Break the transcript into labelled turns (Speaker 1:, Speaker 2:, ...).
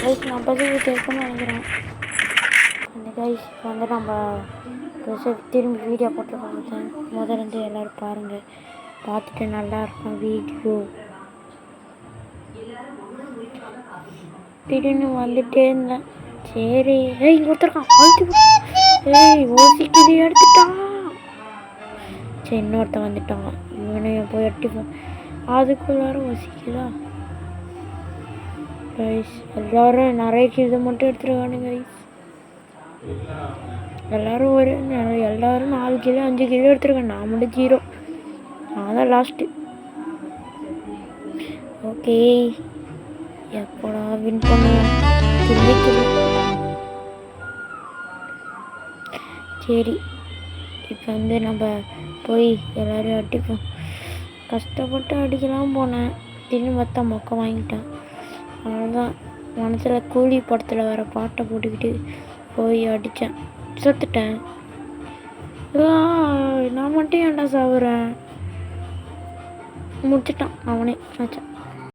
Speaker 1: Guys நான் பதிவு கேட்கணும்னு நினைக்கிறேன். அந்த கைஸ் வந்து நம்ம திரும்பி வீடியோ போட்டுருக்கோம் முதல்ல இருந்து எல்லோரும் பாருங்கள் பார்த்துட்டு நல்லா இருக்கும் வீடியோ திடீர்னு வந்துட்டே இருந்தேன். சரி. ஏய் இங்கே ஒருத்தருக்கான் அழுத்தி ஏய் ஓசிக்கிது எடுத்துட்டான். சரி இன்னொருத்தன் வந்துட்டான். இவனையும் போய் எட்டிப்போம் அதுக்குள்ளார ஓசிக்குதா கைஸ் எல்லாரும் நிறைய கிது மட்டும் எடுத்துருக்கானுங்க கைஸ் எல்லாரும் ஒரு எல்லாரும் நாலு கிலோ அஞ்சு கிலோ எடுத்துருக்கேன் நான் மட்டும் ஜீரோ நான் தான் லாஸ்ட்டு ஓகே எப்போடா வின் பண்ணுவேன் சரி. இப்போ வந்து நம்ம போய் எல்லாரையும் அடிப்போம். கஷ்டப்பட்டு அடிக்கலாம் போனேன். திடீர்னு பார்த்தா மொக்கம் வாங்கிட்டேன். அவ்வளோதான் மனசில் கூலி படத்தில் வர பாட்டை போட்டுக்கிட்டு போய் அடித்தேன் செத்துட்டேன். நான் மட்டும் ஏன்டா சாவுறேன் முடிச்சிட்டான் அவனே. ஆச்சா.